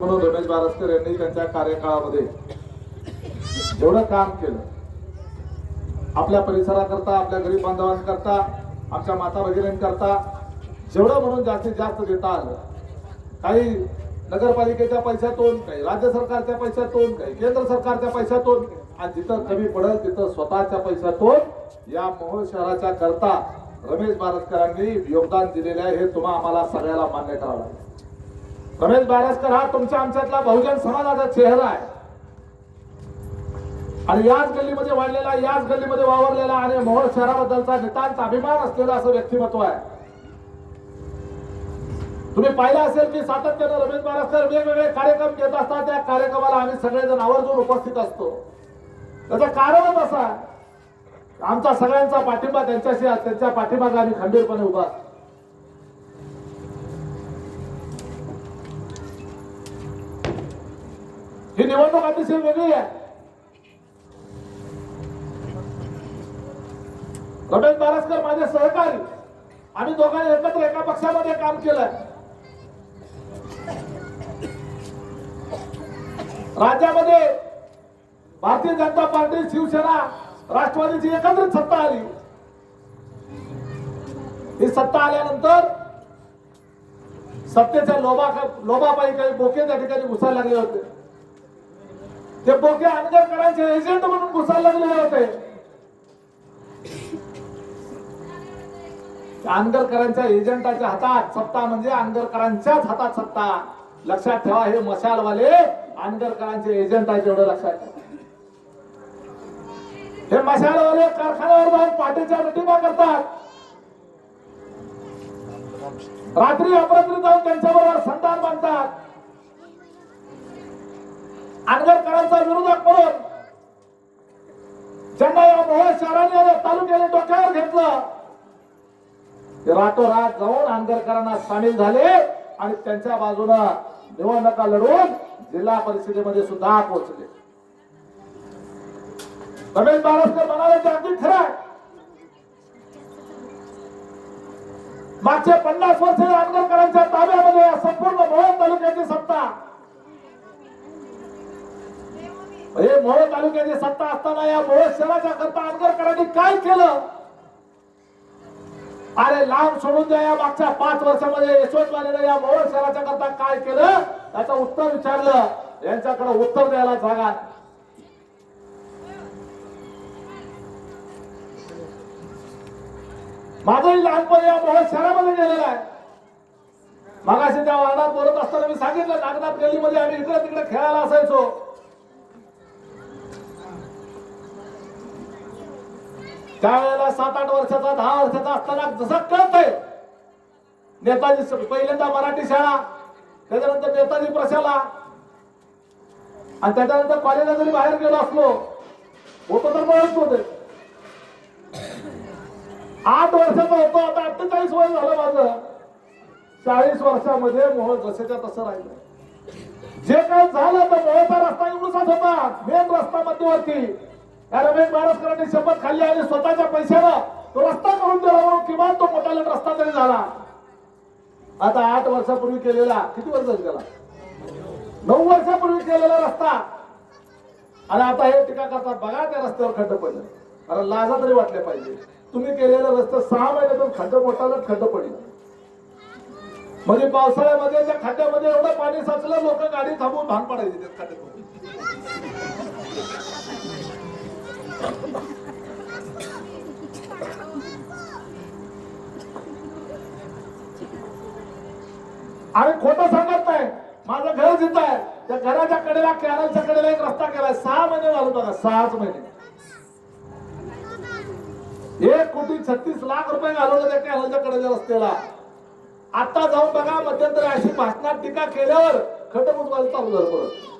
म्हणून रमेश बारसकर यांनी त्यांच्या कार्यकाळामध्ये जेवढं काम केलं. आपल्या परिसराकरता आपल्या गरीब बांधवांकरता आमच्या माता भगिनींकरता जेवढं म्हणून जास्तीत जास्त देता आलं. काही नगरपालिकेच्या पैशातून काही राज्य सरकारच्या पैशातून काही केंद्र सरकारच्या पैशातून आणि जिथं कमी पडेल तिथं स्वतःच्या पैशातून या मोहोळ शहराच्या करता रमेश बारसकरांनी योगदान दिलेले आहे हे तुम्हा आम्हाला सगळ्याला मान्य करावं लागेल. रमेश बारसकर हा तुमच्या आमच्यातला बहुजन समाजाचा चेहरा आहे. आणि याच गल्लीमध्ये वाढलेला याच गल्लीमध्ये वावरलेला आणि मोहोळ शहराबद्दलचा नितांत अभिमान असलेला असं व्यक्तिमत्व आहे. तुम्ही पाहिलं असेल की सातत्यानं रमेश बारसकर वेगवेगळे कार्यक्रम घेत असतात. त्या कार्यक्रमाला आम्ही सगळेजण आवर्जून उपस्थित असतो. त्याचं कारणच असं आमचा सगळ्यांचा पाठिंबा त्यांच्याशी त्यांच्या पाठिंबाला आम्ही खंबीरपणे उभा असतो. निवडणूक अतिशय वेगळी आहे. घटक बारसकर माझे सहकारी. आम्ही दोघांनी एकत्र एका पक्षामध्ये काम केलंय. राज्यामध्ये भारतीय जनता पार्टी शिवसेना राष्ट्रवादीची एकत्रित सत्ता आली. ही सत्ता आल्यानंतर सत्तेच्या लोभा लोभापायी काही बोके त्या ठिकाणी घुसायला लागले होते. ते बोगे आंबेडकरांचे एजंट म्हणून घुसायला लागलेले होते. आंदरकरांच्या एजंटाच्या हातात सत्ता म्हणजे आंदरकरांच्याच हातात सत्ता. लक्षात ठेवा हे मशालवाले आंदरकरांचे एजंट आहे एवढं लक्षात ठेवा. हे मशालवाले कारखान्यावर जाऊन पाठीच्या मिटिंगा करतात. रात्री अपरात्री जाऊन त्यांच्याबरोबर संतान बांधतात. आंदरकरांचा विरोधक म्हणून ज्यांना या मोहोळ शहराने तालुक्याने डोक्यावर घेतलं ते रातोरात जाऊन आंदरकरांना सामील झाले आणि त्यांच्या बाजूला निवडणुका लढवून जिल्हा परिषदेमध्ये सुद्धा पोहोचले. रमेश महाराष्ट्र म्हणाले ते अगदी खरं मागचे पन्नास वर्ष आंदोलकरांच्या ताब्यामध्ये संपूर्ण मोहन तालुक्याची सत्ता हे मोहोळ तालुक्याची सत्ता असताना या मोहोळ शहराच्या करता आंदोलकरांनी काय केलं? अरे लांब सोडून द्या या मागच्या पाच वर्षामध्ये यशवंतवाले या मोहोळ शहराच्या करता काय केलं? त्याचं उत्तर विचारलं. यांच्याकडे उत्तर द्यायला जागा. माझंही लहानपण या मोहोळ शहरामध्ये गेलेलं आहे. मागाशी त्या वार्डात बोलत असताना मी सांगितलं नागनाथ गल्लीमध्ये आम्ही इकडे तिकडे खेळायला असायचो. त्यावेळेला सात आठ वर्षाचा दहा वर्षाचा असताना जसा कळत आहे नेताजी पहिल्यांदा मराठी शाळा त्याच्यानंतर नेताजी प्रशाला आणि त्याच्यानंतर कॉलेजला जरी बाहेर गेलो असलो होतो तर बरंच होते. आठ वर्षाचा होतो आता अठ्ठेचाळीस वय झालं माझं. चाळीस वर्षामध्ये मोहळ जसेच्या तसं राहिलं. जे काय झालं तर मोहळचा रस्ता एवढाच होता. मेन रस्ता मध्यवर्ती. रमेश बारसकरांनी शपथ खाल्ली आणि स्वतःच्या पैशानं तो रस्ता करून दिला म्हणून किमान तो मोठा रस्ता तरी झाला. आता आठ वर्षापूर्वी केलेला किती वर्ष गेला नऊ वर्षापूर्वी केलेला रस्ता. आणि आता हे टीका करतात बघा त्या रस्त्यावर खड्ड पडलं. अरे लाजा तरी वाटले पाहिजे. तुम्ही केलेला रस्ता सहा महिन्यातून खड्ड मोठालाच खड्ड पडेल. म्हणजे पावसाळ्यामध्ये त्या खड्ड्यामध्ये एवढं पाणी साचलं लोक गाडी थांबून भान पडायची त्या खड्ड्यात अरे खोटं सांगत नाही. माझं घर जिथं आहे त्या घराच्या कडेला कॅनलच्या कडेला एक रस्ता केलाय सहा महिने झाले बघा सहाच महिने. एक कोटी छत्तीस लाख रुपये घालवले त्या कॅनलच्या कडेच्या रस्त्याला. आता जाऊन बघा मध्यंतरी अशी भाषणात टीका केल्यावर खटमूट व्हायला चालू झालं परत.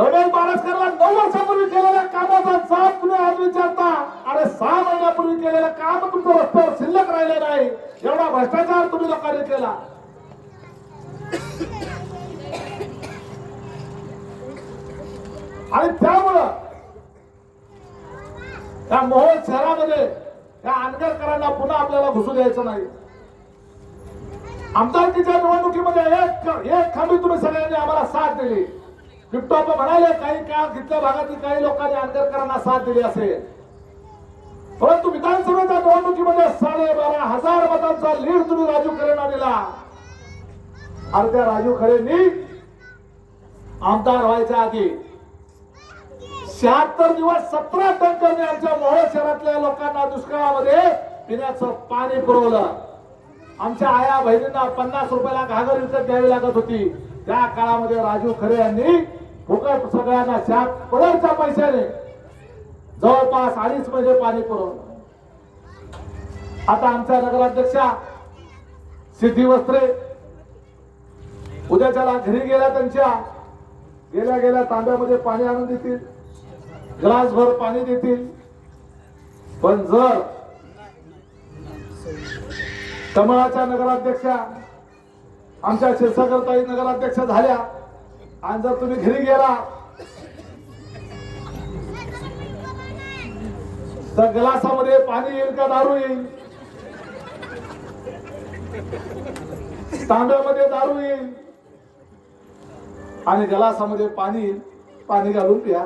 रमेश बारसकरला नऊ वर्षापूर्वी केलेल्या कामाचा जाब तुम्ही आज विचारता? आणि सहा महिन्यापूर्वी केलेलं काम तुमचं रस्त्यावर शिल्लक राहिलं नाही. एवढा भ्रष्टाचार तुम्ही लोकांनी केला. आणि त्यामुळं त्या मोहोळ शहरामध्ये त्या आंबेडकरांना पुन्हा आपल्याला घुसू द्यायचं नाही. आमदारकीच्या निवडणुकीमध्ये एक एक खांबी तुम्ही सगळ्यांनी आम्हाला साथ दिली. बिप्टॉप म्हणाले काही काळ तिथल्या भागातील काही लोकांनी आंबेडकरांना साथ दिली असेल. परंतु विधानसभेच्या निवडणुकीमध्ये साडेबारा हजार मतांचा लीड तुम्ही राजू खरेंना दिला. आणि त्या राजू खरेंनी आमदार व्हायच्या आधी शहात्तर दिवस सतरा टंकरने आमच्या मोहळे शहरातल्या लोकांना दुष्काळामध्ये पिण्याचं पाणी पुरवलं. आमच्या आया बहिणींना पन्नास रुपयाला घागर विकत घ्यावी लागत होती. त्या काळामध्ये राजू खरे यांनी फुकट सगळ्यांना शात पदरच्या पैशाने? जवळपास अडीच महिने पाणी पुरवलं. आता आमच्या नगराध्यक्षा सिद्धी वस्त्रे उद्याच्याला घरी गेल्या त्यांच्या. गेल्या गेल्या तांब्यामध्ये पाणी आणून देतील. ग्लासभर पाणी देतील. पण जर कमळाच्या नगराध्यक्षा आमच्या शिरसागरताई नगराध्यक्षा झाल्या आणि जर तुम्ही घरी गेला तर ग्लासामध्ये पाणी येईल का दारू येईल? तांब्यामध्ये दारू येईल? आणि गलासामध्ये पाणी येईल? पाणी घालून प्या.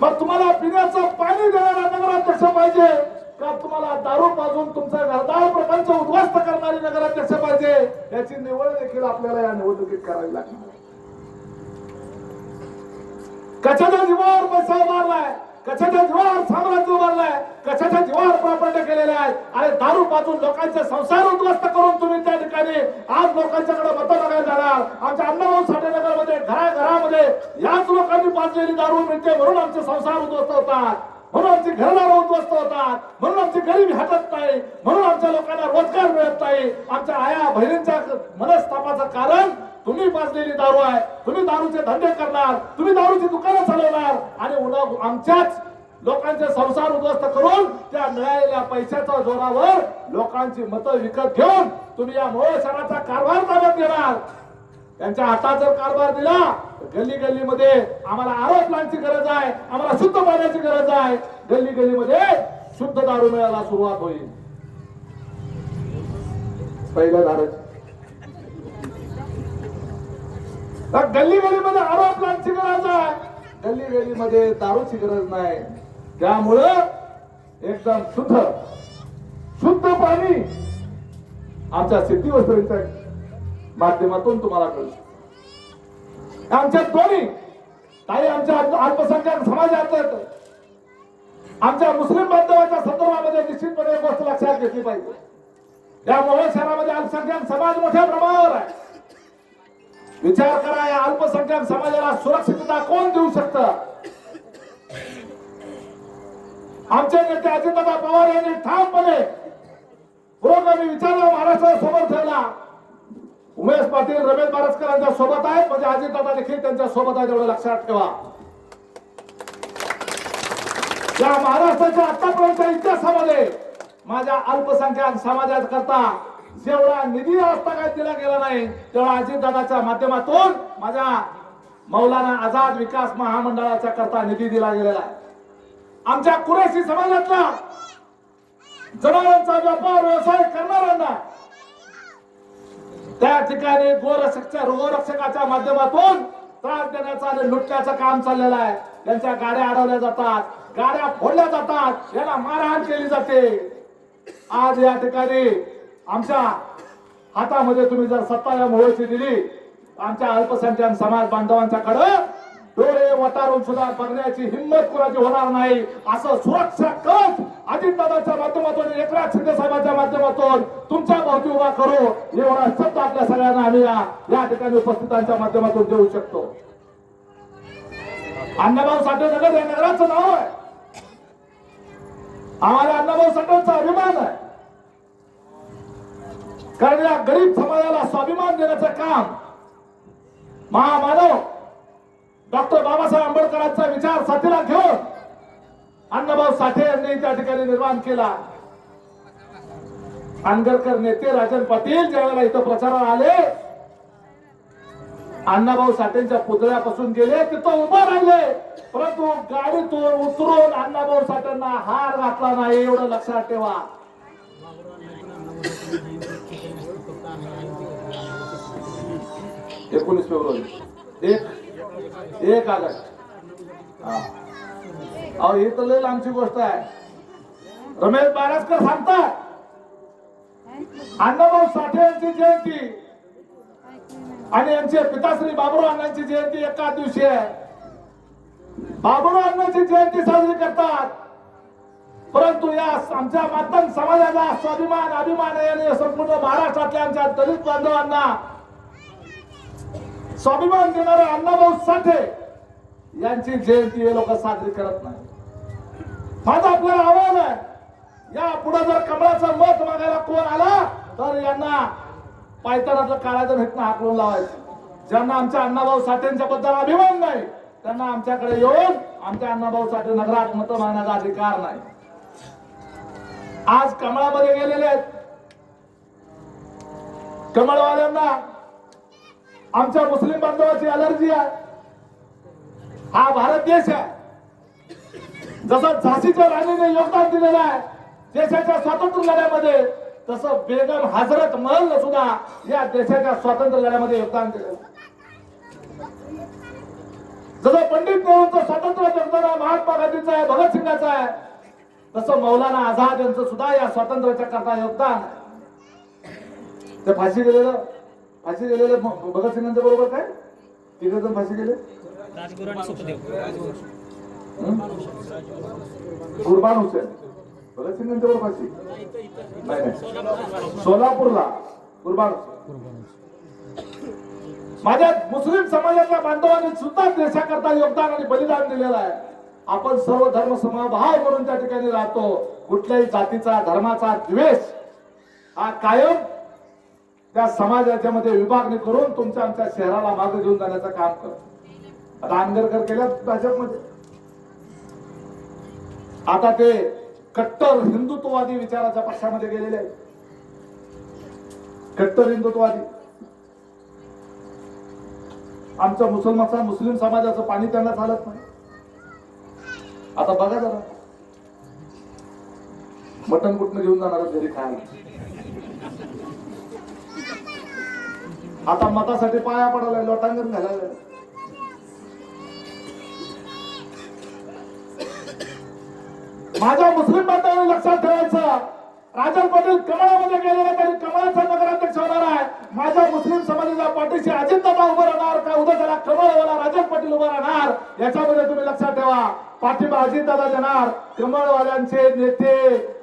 मग तुम्हाला पिण्याचं पाणी देणारा नगराध्यक्ष पाहिजे. का तुम्हाला दारू पाजून तुमचा घरदार प्रपंच उद्ध्वस्त करणारी नगराध्यक्ष पाहिजे? याची निवड देखील आपल्याला या निवडणुकीत करावी लागणार कशाच्या जीवावर पैसा उभारलाय? कशाच्या जीवावर साम्राज्य उभारलाय? कशाच्या जीवावर प्रॉपर्टी केलेल्या आहे? आणि दारू पाजून लोकांचे संसार उद्ध्वस्त करून तुम्ही त्या ठिकाणी आज लोकांच्याकडे मत बघायला जाणार. आमच्या अण्णाभाऊ साठे नगरमध्ये घराघरामध्ये याच लोकांनी पाजलेली दारू मिळते म्हणून आमचे संसार उद्ध्वस्त होतात. म्हणून आमची घरदार उद्ध्वस्त होतात. म्हणून आमची गरिबी हटत नाही. म्हणून आमच्या लोकांना रोजगार मिळत नाही. आमच्या आया बहिणींच्या मनस्तापाचं कारण तुम्ही पाजलेली दारू आहे. तुम्ही दारूचे धंदे करणार. तुम्ही दारूची दुकानं चालवणार. आणि उन्हा आमच्याच लोकांचे संसार उद्ध्वस्त करून त्या मिळालेल्या पैशाच्या जोरावर लोकांची मतं विकत घेऊन तुम्ही या मोळ शहराचा कारभार ताब्यात घेणार त्यांच्या हातात जर कारभार दिला तर गल्ली गल्लीमध्ये आम्हाला आरोप प्लांटची गरज आहे आम्हाला शुद्ध पाण्याची गरज आहे. गल्ली गल्लीमध्ये शुद्ध दारू मिळायला सुरुवात होईल. पहिलं धारक गल्ली गल्लीमध्ये आरोप प्लांटची गरज आहे. गल्ली गल्लीमध्ये दारूची गरज नाही. त्यामुळं एकदम शुद्ध शुद्ध पाणी आमच्या सिद्धी वस्त्रीच्या माध्यमातून तुम्हाला कळू आमच्या दोन्ही काही आमच्या अल्पसंख्याक समाजात आमच्या मुस्लिम बांधवाच्या संदर्भामध्ये निश्चितपणे एक गोष्ट लक्षात घेतली पाहिजे. या मोहोळ शहरामध्ये अल्पसंख्याक समाज मोठ्या प्रमाणावर आहे. विचार करा या अल्पसंख्याक समाजाला सुरक्षितता कोण देऊ शकत? आमचे नेते अजितदादा पवार यांनी ठामपणे पुरोगामी विचारला महाराष्ट्रासमोर ठेवला. उमेश पाटील रमेश बारसकरांच्या सोबत आहेत. म्हणजे अजितदादा देखील त्यांच्यासोबत आहे एवढं लक्षात ठेवा. या महाराष्ट्राच्या आतापर्यंतच्या इतिहासामध्ये माझ्या अल्पसंख्याक समाजाकरता जेवढा निधी काय दिला गेला नाही तेवढा अजितदादाच्या माध्यमातून माझ्या मौलाना आझाद विकास महामंडळाच्या करता निधी दिला गेलेला आहे. आमच्या कुरेशी समाजातला जनावरांचा व्यापार व्यवसाय करणाऱ्यांना त्या ठिकाणी गोरक्षकच्या गोरक्षकाच्या माध्यमातून त्रास देण्याचा आणि लुटण्याचं काम चाललेलं आहे. त्यांच्या गाड्या अडवल्या जातात. गाड्या फोडल्या जातात. याला मारहाण केली जाते. आज या ठिकाणी आमच्या हातामध्ये तुम्ही जर सत्ता या मोहळीची दिली आमच्या अल्पसंख्याक समाज बांधवांच्याकडं डोळे वटारून सुद्धा बघण्याची हिंमत कुणाची होणार नाही. असं सुरक्षा कवच अजितदादाच्या माध्यमातून एकनाथ शिंदे साहेबांच्या माध्यमातून तुमच्या भोवती उभा करू एवढा शब्द आपल्या सगळ्यांना आम्ही या या ठिकाणी उपस्थितांच्या माध्यमातून देऊ शकतो. अण्णाभाऊ साठे नगर या नगराचं नाव आहे. आम्हाला अण्णाभाऊ साठेंचा अभिमान आहे. कारण या गरीब समाजाला स्वाभिमान देण्याचं काम महामानव डॉक्टर बाबासाहेब आंबेडकरांचा विचार साथीला घेऊन अण्णाभाऊ साठे यांनी त्या ठिकाणी निर्माण केला. आंबेडकर नेते राजन पाटील ज्यावेळेला इथं प्रचाराला आले अण्णाभाऊ साठेंच्या पुतळ्यापासून गेले तिथं उभं राहिले. परंतु गाडीतून उतरून अण्णाभाऊ साठ्यांना हार घातला नाही एवढं लक्षात ठेवा. एकोणीस फेब्रुवारी. एक एक ऑगस्ट अहो ही तर लय लांबची गोष्ट आहे. रमेश बारसकर सांगतात अण्णाभाऊ साठे यांची जयंती. आणि यांचे पिताश्री बाबुराव अण्णांची जयंती एका दिवशी आहे. बाबुराव अण्णांची जयंती साजरी करतात. परंतु या आमच्या मातंग समाजाला स्वाभिमान अभिमान आहे आणि संपूर्ण महाराष्ट्रातल्या आमच्या दलित बांधवांना स्वाभिमान देणारे अण्णाभाऊ साठे यांची जयंती हे लोक साजरी करत नाही माझं आपल्याला आव्हान आहे या पुढे जर कमळाचं मत मागायला कोण आला तर यांना पायतानातलं काळाचं भेटणं हाकलून लावायचं. ज्यांना आमच्या अण्णाभाऊ साठेंच्या बद्दल अभिमान नाही त्यांना आमच्याकडे येऊन आमच्या अण्णाभाऊ साठे नगरात मत मागण्याचा अधिकार नाही. आज कमळामध्ये गेलेले आहेत. कमळवाल्यांना आमच्या मुस्लिम बांधवाची अलर्जी आहे. हा भारत देश आहे. जसं झाशीच्या राणीने योगदान दिलेलं आहे देशाच्या स्वातंत्र्य लढ्यामध्ये तसं बेगम हजरत महल सुद्धा या देशाच्या स्वातंत्र्य लढ्यामध्ये योगदान दिलेलं आहे. जसं पंडित नेहरूंचं स्वातंत्र्य योगदान आहे महात्मा गांधीचं आहे भगतसिंगाचं आहे तसं मौलाना आझाद यांचं सुद्धा या स्वातंत्र्याच्या करता योगदान ते फाशी दिलेलं. फाशी गेलेलं भ- भगतसिंगांच्या बरोबर काय? तिघ जण फाशी सुखदेव. कुर्बान हुसेन. भगतसिंगांच्या बरोबर फाशी? नाही नाही. सोलापूरला कुर्बान माझ्या मुस्लिम समाजाच्या बांधवांनी सुद्धा देशाकरता योगदान आणि बलिदान दिलेलं आहे. आपण सर्व धर्म समभाव म्हणून त्या ठिकाणी राहतो. कुठल्याही जातीचा धर्माचा द्वेष हा कायम त्या समाजाच्या मध्ये विभागणी करून तुमच्या आमच्या शहराला मागे घेऊन जाण्याचं काम कर आता आंबेडकर केल्या भाजपमध्ये. आता ते कट्टर हिंदुत्ववादी विचाराच्या पक्षामध्ये गेलेले आहेत. कट्टर हिंदुत्ववादी. आमच्या मुसलमान मुस्लिम समाजाचं पाणी त्यांना चालत नाही. आता बघा जरा. मटण कुठनं घेऊन जाणार घरी खायला? आता मतासाठी पाया पडायला लोटांगण घालायला माझ्या मुस्लिम बांधवांनी लक्षात ठेवायचं राजन पाटील कमळामध्ये गेलेला तरी कमळाचा नगराध्यक्ष होणार आहे. माझ्या मुस्लिम समाजाच्या पाठीशी अजितदादा उभं राहणार का उद्या त्याला कमळवाला राजन पाटील उभं राहणार? याच्यामध्ये तुम्ही लक्षात ठेवा. पाठिंबा अजितदादा देणार. कमळवाल्यांचे नेते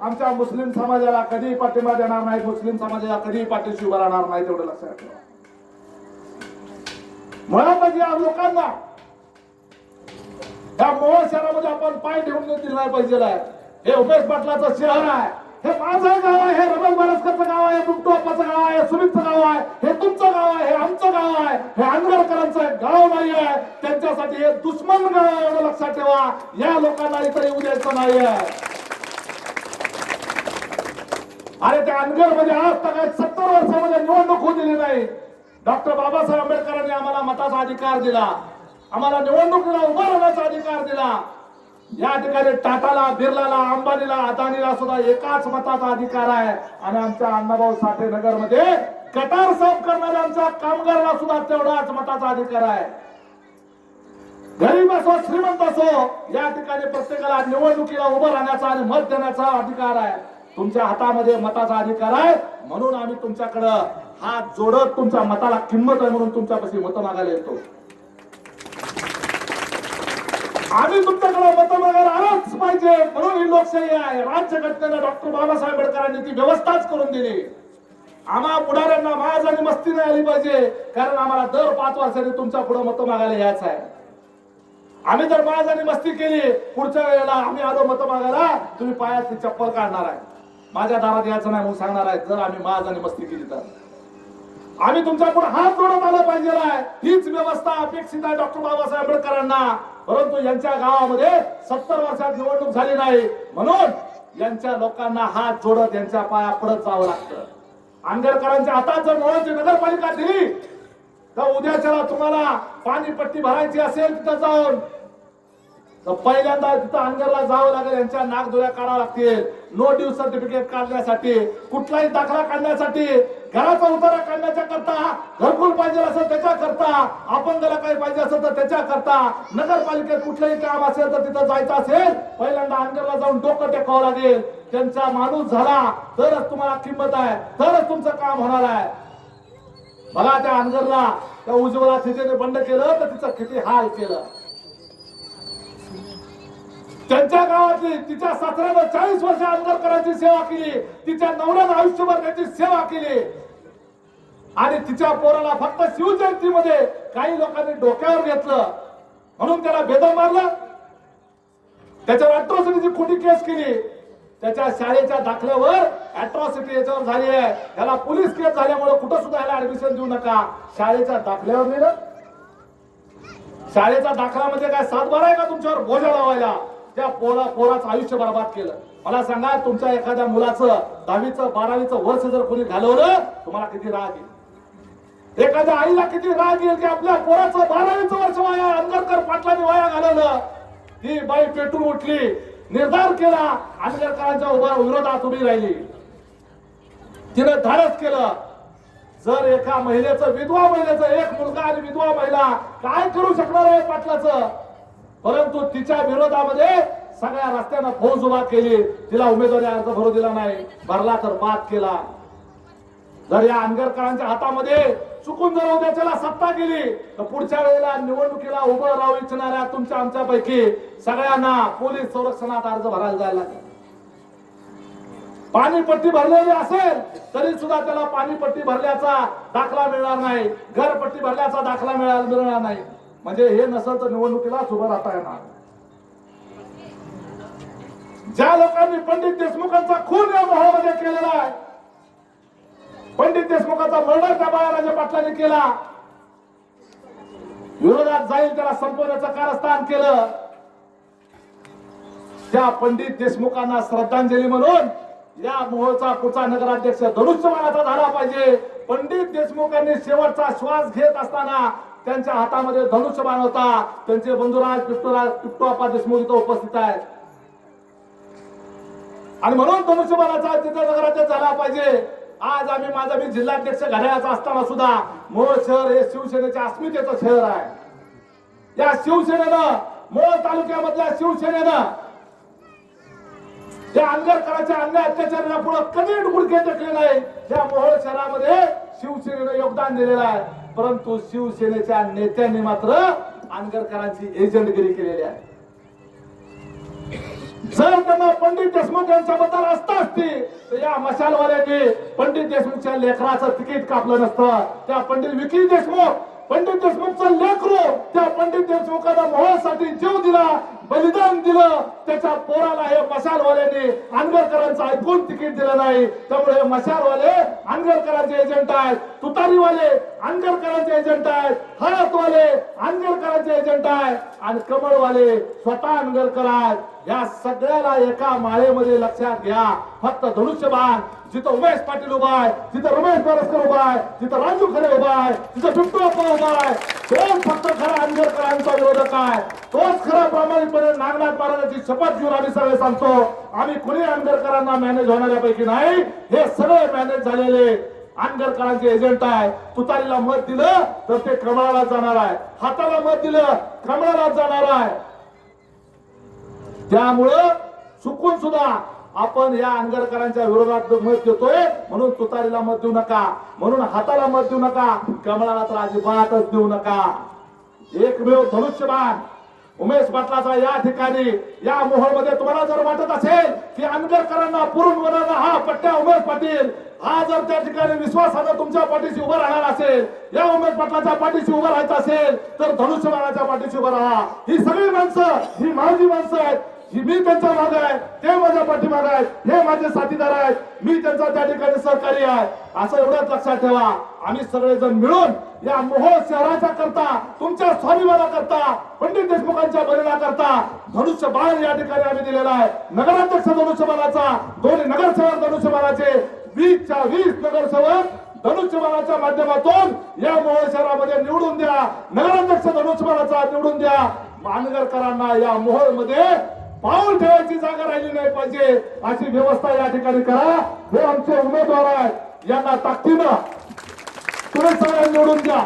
आमच्या मुस्लिम समाजाला कधी पाठिंबा देणार नाही मुस्लिम समाजाला कधी पाठीशी उभं राहणार नाही तेवढं लक्षात ठेवा. मुळात या लोकांना या मोहोळ शहरामध्ये आपण पाय ठेवून दिलं नाही पाहिजे हे उमेश पाटलाचं शहर आहे. हे माझं गाव आहे हे रमेश बारसकरचं गाव आहे बुमटू अप्पाचं गाव आहे सुमितचं गाव आहे हे तुमचं गाव आहे हे आमचं गाव आहे हे आंबेडकरांचं गाव नाही आहे. त्यांच्यासाठी हे दुश्मन गाव आहे एवढं लक्षात ठेवा. या लोकांना इतर येऊ द्यायचं नाही आहे. अरे त्या अनगरमध्ये आज तक सत्तर वर्षामध्ये निवडणूक होऊ दिली नाही. डॉक्टर बाबासाहेब आंबेडकरांनी आम्हाला मताचा अधिकार दिला. आम्हाला निवडणुकीला उभा राहण्याचा अधिकार दिला. या ठिकाणी टाटाला बिर्लाला अंबानीला अदानीला सुद्धा एकाच मताचा अधिकार आहे. आणि आमच्या अण्णाभाऊ साठे नगरमध्ये कटार साफ करणाऱ्या आमच्या कामगाराला सुद्धा तेवढाच मताचा अधिकार आहे. गरीब असो श्रीमंत असो या ठिकाणी प्रत्येकाला निवडणुकीला उभं राहण्याचा आणि मत देण्याचा अधिकार आहे. तुमच्या हातामध्ये मताचा अधिकार आहे म्हणून आम्ही तुमच्याकडं हा जोडत तुमच्या मताला किंमत आहे म्हणून तुमच्यापाशी मत मागायला येतो. आम्ही तुमच्याकडे मत मागायला आलोच पाहिजे म्हणून ही लोकशाही आहे. राज्य घटनेला डॉक्टर बाबासाहेब आंबेडकरांनी ती व्यवस्थाच करून दिली. आम्हा पुढाऱ्यांना माज आणि मस्ती नाही आली पाहिजे कारण आम्हाला दर पाच वर्षांनी तुमच्यापुढे मत मागायला यायचं आहे. आम्ही जर माज आणि मस्ती केली पुढच्या वेळेला आम्ही आलो मत मागायला तुम्ही पायातली चप्पल काढणार आहे. माझ्या दारात यायचं नाही म्हणून सांगणार आहे जर आम्ही माज आणि मस्ती केली तर. आम्ही तुमच्यापुढे हात जोडून आला पाहिजे हीच व्यवस्था अपेक्षित आहे डॉक्टर बाबासाहेब आंबेडकरांना. परंतु यांच्या गावामध्ये सत्तर वर्षात निवडणूक झाली नाही. म्हणून यांच्या लोकांना हात जोडत यांच्या पाया पडत जावं लागतं. आंबेडकरांच्या हातात जर मोळाची नगरपालिका दिली तर उद्याच्याला तुम्हाला पाणीपट्टी भरायची असेल तिथं जाऊन. तर पहिल्यांदा तिथं अंगरला जावं लागेल यांच्या नागदोऱ्या काढावं लागतील. नो ड्यू सर्टिफिकेट काढण्यासाठी कुठलाही दाखला काढण्यासाठी घराचा उतारा काढण्याच्या करता घरकुल पाहिजे असेल त्याच्या करता आपण त्याला काही पाहिजे असेल तर त्याच्या करता नगरपालिकेत कुठलंही काम असेल तर तिथं जायचं असेल पहिल्यांदा अंगरला जाऊन डोकं टेकावं लागेल. त्यांचा माणूस झाला तरच तुम्हाला किंमत आहे तरच तुमचं काम होणार आहे. मला त्या अंगरला त्या उज्ज्वला तिथे बंद केलं तर तिचं किती हाल केलं. त्यांच्या गावातली तिच्या सासऱ्यानं चाळीस वर्ष अंगरकरांची सेवा केली तिच्या नवऱ्यानं आयुष्यभर त्याची सेवा केली. आणि तिच्या पोराला फक्त शिवजयंतीमध्ये काही लोकांनी डोक्यावर घेतलं. म्हणून त्याला भेद मारलं. त्याच्यावर अट्रॉसिटीची खोटी केस केली. त्याच्या शाळेच्या दाखल्यावर अट्रॉसिटी याच्यावर झाली आहे. त्याला पोलीस केस झाल्यामुळे कुठं सुद्धा याला ऍडमिशन देऊ नका. शाळेच्या दाखल्यावर लिहिलं शाळेचा दाखला म्हणजे काय सातबारा आहे का तुमच्यावर? बोजा लावायला. त्या पोरा पोराचं आयुष्य बर्बाद केलं. मला सांगा तुमच्या एखाद्या मुलाचं दहावीचं बारावीचं वर्ष जर कोणी घालवलं तुम्हाला किती राग येईल? एखाद्या आईला किती राग येईल की आपल्या पोराचं बारावीचं वर्ष वाया अंगरकर पाटलांनी वाया घालवलं? ती बाई पेटून उठली निर्धार केला आंबेडकरांच्या उभा विरोधात उभी राहिली. तिने धाडस केलं. जर एका महिलेचं विधवा महिलेचं एक मुलगा आणि विधवा महिला काय करू शकणार आहे पाटलाचं? परंतु तिच्या विरोधामध्ये सगळ्या रस्त्यानं फौज उभा केली. तिला उमेदवारी अर्ज भरू दिला नाही. भरला तर बाद केला. जर या आंगरकरांच्या हातामध्ये चुकून जर उद्याच्याला सत्ता गेली तर पुढच्या वेळेला निवडणुकीला उभं राहू इच्छिणाऱ्या तुमच्या आमच्यापैकी सगळ्यांना पोलीस संरक्षणात अर्ज भरायला जायला लागेल. पाणीपट्टी भरलेली असेल तरी सुद्धा त्याला पाणीपट्टी भरल्याचा दाखला मिळणार नाही. घरपट्टी भरल्याचा दाखला मिळणार नाही. म्हणजे हे नसेल तर निवडणुकीलाच उभं राहता येणार. ज्या लोकांनी पंडित देशमुखांचा खून या मोहामध्ये केलेला आहे पंडित देशमुखांचा मर्डर त्या बाळाराजे पाटलांनी केला. विरोधात जाईल त्याला संपवण्याचं कारस्थान केलं. त्या पंडित देशमुखांना श्रद्धांजली म्हणून या मोहोळचा पुढचा नगराध्यक्ष धनुष्यबाणाचा झाला पाहिजे. पंडित देशमुखांनी शेवटचा श्वास घेत असताना त्यांच्या हातामध्ये धनुष्यबाण होता त्यांचे बंधुराज पिप्टोराज पिप्टोप्पा देशमुख इथं उपस्थित आहेत. आणि म्हणून धनुष्यबाणाचा तिथे नगराध्यक्ष झाला पाहिजे. आज आम्ही माझा मी जिल्हाध्यक्ष घड्याळाचा असताना सुद्धा मोळ शहर हे शिवसेनेच्या अस्मितेचं शहर आहे. या शिवसेनेनं मोळ तालुक्यामधल्या शिवसेनेनं या अंगरकरांच्या अन्याय अत्याचाराला पुढे कधी गुडघे टेकले नाही? या मोहोळ शहरामध्ये शिवसेनेनं योगदान दिलेलं आहे. परंतु शिवसेनेच्या नेत्यांनी मात्र आंगरकरांची एजंटगिरी केलेली आहे. जर त्यांना पंडित देशमुख यांच्याबद्दल असता असती तर या मशालवाल्याने पंडित देशमुखच्या लेकराचं तिकीट कापलं नसतं. त्या पंडित विकी देशमुख पंडित देशमुखचं लेकरू त्या पंडित देशमुखाला मोहळसाठी जीव दिला. बलिदान दिलं. त्याच्या पोराला हे मशालवाल्याने आंबेडकरांचं ऐकून तिकीट दिलं नाही. त्यामुळे हे मशालवाले आंगरकरांचे एजंट आहेत. तुतारीवाले आंगरकरांचे एजंट आहेत. हळदवाले आंगरकरांचे एजंट आहेत. आणि कमळवाले स्वतः आंगरकर आहेत. या सगळ्याला एका माळेमध्ये लक्षात घ्या. फक्त धनुष्यबाण. जिथं उमेश पाटील उभा आहे जिथं रमेश बारसकर उभा आहे जिथं राजू खरे उभा आहे जिथं बिट्टू अप्पा उभा आहे तोच फक्त खरा आंबेडकरांचा विरोधक आहे. तोच खरा प्रामाणिकपणे नागनाथ महाराजांची शपथ घेऊन आम्ही सगळे सांगतो आम्ही कुणी आंबेडकरांना मॅनेज होणाऱ्यापैकी नाही. हे सगळे मॅनेज झालेले आंबेडकरांचे एजंट आहे. तुतारीला मत दिलं तर ते कमळाला जाणार आहे. हाताला मत दिलं कमळाला जाणार आहे. त्यामुळं चुकून सुद्धा आपण या अंगरकरांच्या विरोधात मत देतोय. म्हणून तुतारीला मत देऊ नका. म्हणून हाताला मत देऊ नका. कमळाला तर अजिबातच देऊ नका. एकमेव धनुष्यबाण उमेश पाटलाचा या ठिकाणी या मोहोळमध्ये तुम्हाला जर वाटत असेल की आंबेडकरांना पुरून बनवणं हा पट्ट्या उमेश पाटील हा जर त्या ठिकाणी विश्वासानं तुमच्या पाठीशी उभं राहणार असेल या उमेश पाटलाच्या पाठीशी उभं राहायचं असेल तर धनुष्यबाणाच्या पाठीशी उभं राहा. ही सगळी माणसं ही माझी माणसं आहेत. मी त्यांच्या मागे आहे ते माझ्या पाठीमाग आहेत हे माझे साथीदार आहेत मी त्यांचा त्या ठिकाणी सहकारी आहे. असं एवढंच लक्षात ठेवा. आम्ही सगळेजण मिळून या मोहोळ शहराच्या करता तुमच्या स्वाभिमाना करता पंडित देशमुखांच्या बलिना करता धनुष्य बाळ या ठिकाणी आम्ही दिलेला आहे. नगराध्यक्ष धनुष्यबाणाचा दोन्ही नगरसेवक धनुष्यबाणाचे वीसच्या वीस नगरसेवक धनुष्यबाणाच्या माध्यमातून या मोहोळ शहरामध्ये निवडून द्या. नगराध्यक्ष धनुष्यबाणाचा निवडून द्या. मानगरकरांना या मोहोळमध्ये पाऊल ठेवायची जागा राहिली नाही पाहिजे. अशी व्यवस्था या ठिकाणी करा. हे आमचे उमेदवार आहेत. यांना ताकदीनं तुम्ही सगळ्या निवडून द्या.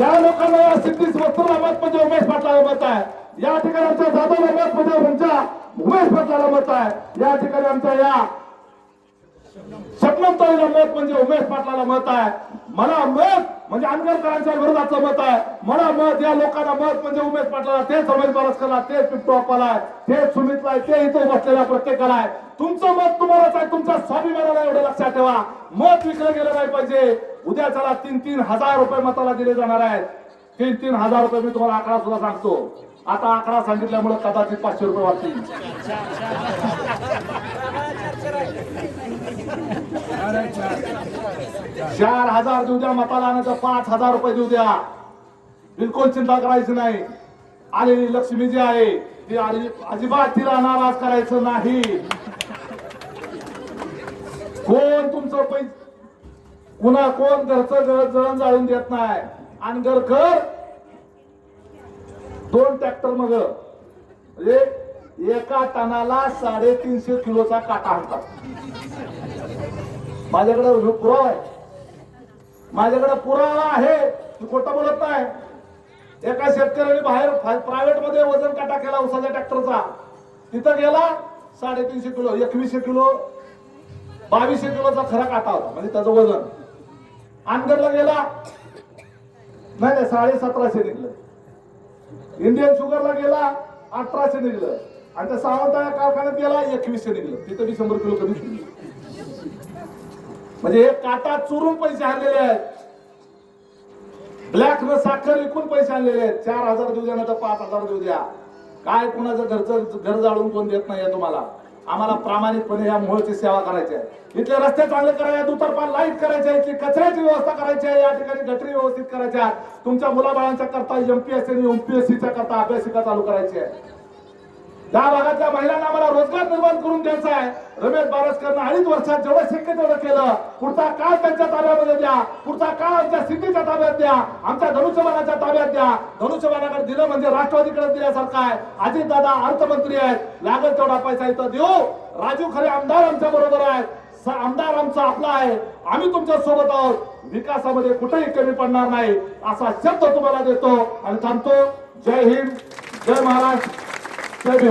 या लोकांना या सिद्धीस वस्त्रला मत म्हणजे उमेश पाटलाला मत आहे. या ठिकाणी आमच्या जाधवला मत म्हणजे आमच्या उमेश पाटलाला मत आहे. या ठिकाणी आमच्या या शबनम ताईला मत म्हणजे उमेश पाटलाला मत आहे. मला मत म्हणजे आंबेडकरांच्या विरोधातलं मत आहे. मला मत या लोकांना मत म्हणजे उमेश पाटलाला तेच रमेश बारसकरला तेच पिंटू अप्पाला आहे. तेच सुमितला आहे ते इथं बसलेल्या प्रत्येकाला आहे. तुमचं मत तुम्हालाच आहे. तुमच्या स्वाभिमानाला एवढं लक्षात ठेवा. मत विकलं गेलं नाही पाहिजे. उद्या चला तीन तीन हजार रुपये मताला दिले जाणार आहेत. तीन तीन हजार रुपये मी तुम्हाला आकडा सुद्धा सांगतो. आता आकडा सांगितल्यामुळे कदाचित पाचशे रुपये वाटतील चार हजार देऊ द्या मताला पाच हजार रुपये देऊ द्या. बिलकुल चिंता करायची नाही. आलेली लक्ष्मी जी आहे ती अजिबात तिला नाराज करायचं नाही. कोण तुमचं पैसे कुणा कोण घरचं जळण जाळून देत नाही. आणि घरकर दोन ट्रॅक्टर मग. म्हणजे एका टनाला साडेतीनशे किलोचा काटा आणतात माझ्याकडे पुरावा आहे. माझ्याकडे पुरावा आहे. मी खोटं बोलत नाही. एका शेतकऱ्याने बाहेर प्रायव्हेटमध्ये वजन काटा केला उसाच्या ट्रॅक्टरचा. तिथं गेला साडेतीनशे किलो एकवीसशे किलो बावीसशे किलोचा खरा काटा होता म्हणजे त्याचं वजन. अनगडला गेला. नाही नाही साडे सतराशे निघलं. इंडियन शुगरला गेला अठराशे निघलं. आणि त्या सावंत कारखान्यात गेला एकवीसशे निघलं. तिथं बी शंभर किलो कमी निघलं म्हणजे हे काटा चुरून पैसे आणलेले आहेत. ब्लॅक न साखर विकून पैसे आणलेले आहेत. चार हजार देऊ द्या ना तर पाच हजार देऊ द्या. काय कुणाचं घरचं घर जाळून कोण देत नाही तुम्हाला? आम्हाला प्रामाणिकपणे या मोहळची सेवा करायची आहे. इथले रस्ते चांगले करायचे दुतर्फा लाइट करायचे इथली कचऱ्याची व्यवस्था करायची आहे. या ठिकाणी गटरी व्यवस्थित करायच्या आहेत. तुमच्या मुलाबाळांच्या करता एमपीएससी आणि एमपीएससीच्या करता अभ्यासिका चालू करायची आहे. त्या भागातल्या महिलांना आम्हाला रोजगार निर्माण करून द्यायचा आहे. रमेश बारसकरनं अडीच वर्षात जेवढं शक्य तेवढं केलं. पुढचा काळ त्यांच्या ताब्यामध्ये द्या. पुढचा काळ आमच्या सिद्धीच्या ताब्यात द्या. आमच्या धनुष्यबाणाच्या ताब्यात द्या. धनुष्यबाणाकडे दिलं म्हणजे राष्ट्रवादीकडे दिल्यासारखं आहे. अजित दादा अर्थमंत्री आहेत. लागत तेवढा पैसा इथं देऊ. राजू खरे आमदार आमच्या बरोबर आहेत. स- आमदार आमचा आपला आहे. आम्ही तुमच्यासोबत आहोत. विकासामध्ये कुठेही कमी पडणार नाही. असा शब्द तुम्हाला देतो. आणि थांबतो. जय हिंद. जय महाराष्ट्र. जय भीम.